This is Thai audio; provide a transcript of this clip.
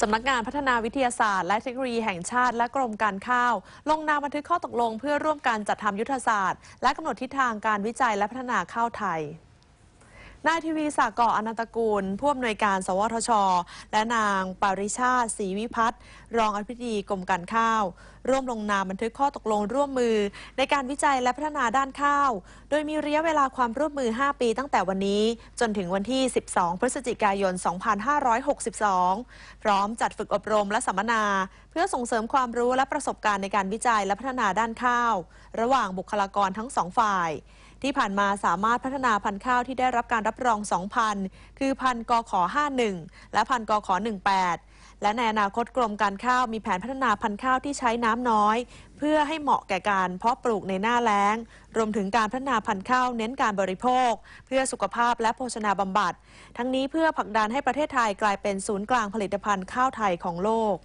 สำนักงานพัฒนาวิทยาศาสตร์และเทคโนโลยีแห่งชาติและกรมการข้าว ลงนามบันทึกข้อตกลง เพื่อร่วมกันจัดทำยุทธศาสตร์ และกำหนดทิศทางการวิจัยและพัฒนาข้าวไทย นายทีวีสากออนันตกูล ผู้อำนวยการสวทช และนางปาริชาติศรีวิพัฒน์รองอธิบดีกรมการข้าว ร่วมลงนามบันทึกข้อตกลงร่วมมือ ในการวิจัยและพัฒนาด้านข้าว โดยมีระยะเวลาความร่วมมือ 5 ปีตั้งแต่วันนี้ จนถึงวันที่ 12 พฤศจิกายน 2562 พร้อมจัดฝึกอบรมและสัมมนา เพื่อส่งเสริมความรู้และประสบการณ์ในการวิจัยและพัฒนาด้านข้าว ระหว่างบุคลากรทั้งสองฝ่าย ที่ผ่านมาสามารถพัฒนาพันธุ์ข้าวที่ได้รับการรับรอง 2 พันคือพันธุ์กข51 และพันธุ์กข18 และในอนาคตกรมการข้าวมีแผนพัฒนาพันธุ์ข้าวที่ใช้น้ำน้อย เพื่อให้เหมาะแก่การเพาะปลูกในหน้าแล้ง รวมถึงการพัฒนาพันธุ์ข้าวเน้นการบริโภค เพื่อสุขภาพและโภชนาบำบัด ทั้งนี้เพื่อผลักดันให้ประเทศไทยกลายเป็นศูนย์กลางผลิตภัณฑ์ข้าวไทยของโลก